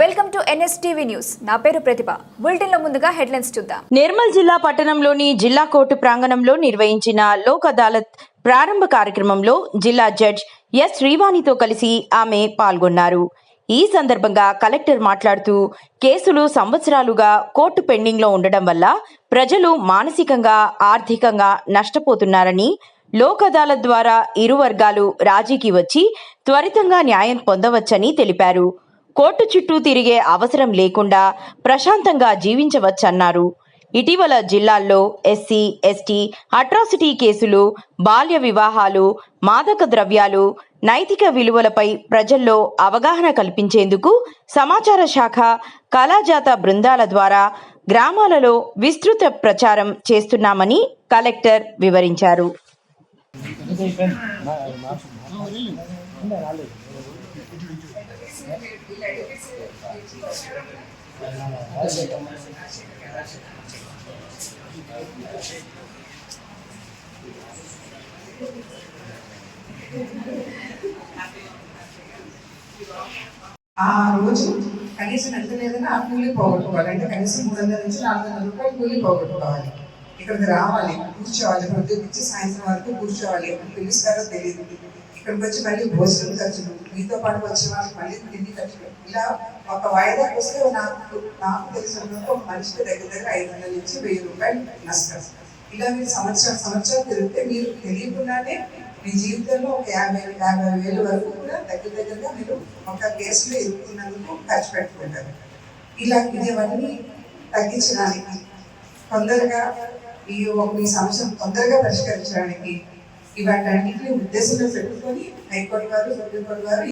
Welcome to NSTV news. నా పేరు ప్రతిభ. బులెటిన్లో ముందుగా హెడ్లైన్స్ చూద్దాం. నిర్మల్ జిల్లా పట్టణంలోని జిల్లా కోర్టు ప్రాంగణంలో నిర్వహించిన లోక్ అదాలత్ ప్రారంభ కార్యక్రమంలో జిల్లా జడ్జ్ ఎస్ శ్రీవాణితో కలిసి ఆమె పాల్గొన్నారు. ఈ సందర్భంగా కలెక్టర్ మాట్లాడుతూ కేసులు సంవత్సరాలుగా కోర్టు పెండింగ్లో ఉండడం వల్ల ప్రజలు మానసికంగా ఆర్థికంగా నష్టపోతున్నారని లోక్ అదాలత్ ద్వారా ఇరు వర్గాలు రాజీకి వచ్చి త్వరితంగా న్యాయం పొందవచ్చని తెలిపారు. కోర్టు చుట్టూ తిరిగే అవసరం లేకుండా ప్రశాంతంగా జీవించవచ్చన్నారు. ఇటీవల జిల్లాల్లో ఎస్సీ ఎస్టీ అట్రాసిటీ కేసులు బాల్య వివాహాలు మాదక ద్రవ్యాలు నైతిక విలువలపై ప్రజల్లో అవగాహన కల్పించేందుకు సమాచార శాఖ కళాజాత బృందాల ద్వారా గ్రామాలలో విస్తృత ప్రచారం చేస్తున్నామని కలెక్టర్ వివరించారు. ఆ రోజు కనీసం ఎంత లేదన్నా ఆ కూలి పోగొట్టుకోవాలి. అంటే కనీసం మూడు వందల నుంచి నాలుగు వందల రూపాయలు కూలి పోగొట్టుకోవాలి. ఇక్కడికి రావాలి కూర్చోవాలి పొద్దున్న నుంచి సాయంత్రం వరకు కూర్చోవాలి ఎప్పుడు పిలుస్తారో తెలియదు. ఇక్కడికి వచ్చి మళ్ళీ భోజనం ఖర్చులు మీతో పాటు వచ్చే వాళ్ళకి మళ్ళీ తిండి ఖర్చులు. ఇలా ఒక వాయిదాకి వస్తే నాకు నాకు తెలిసిన ఒక మనిషికి దగ్గర దగ్గర ఐదు వందల నుంచి వెయ్యి రూపాయలు నష్టం. ఇలా మీరు సంవత్సరం సంవత్సరం తిరిగితే మీరు తెలియకుండానే మీ జీవితంలో ఒక యాభై యాభై వేలు వరకు కూడా దగ్గర దగ్గరగా మీరు ఒక కేసులో ఎదుర్కొన్నందుకు ఖర్చు పెట్టుకుంటారు. ఇలా ఇవన్నీ తగ్గించడానికి తొందరగా ఈ ఒక మీ సమస్యను తొందరగా పరిష్కరించడానికి ఇవాటన్నిటిని ఉద్దేశంలో పెట్టుకొని హైకోర్టు గారు సుప్రీంకోర్టు గారు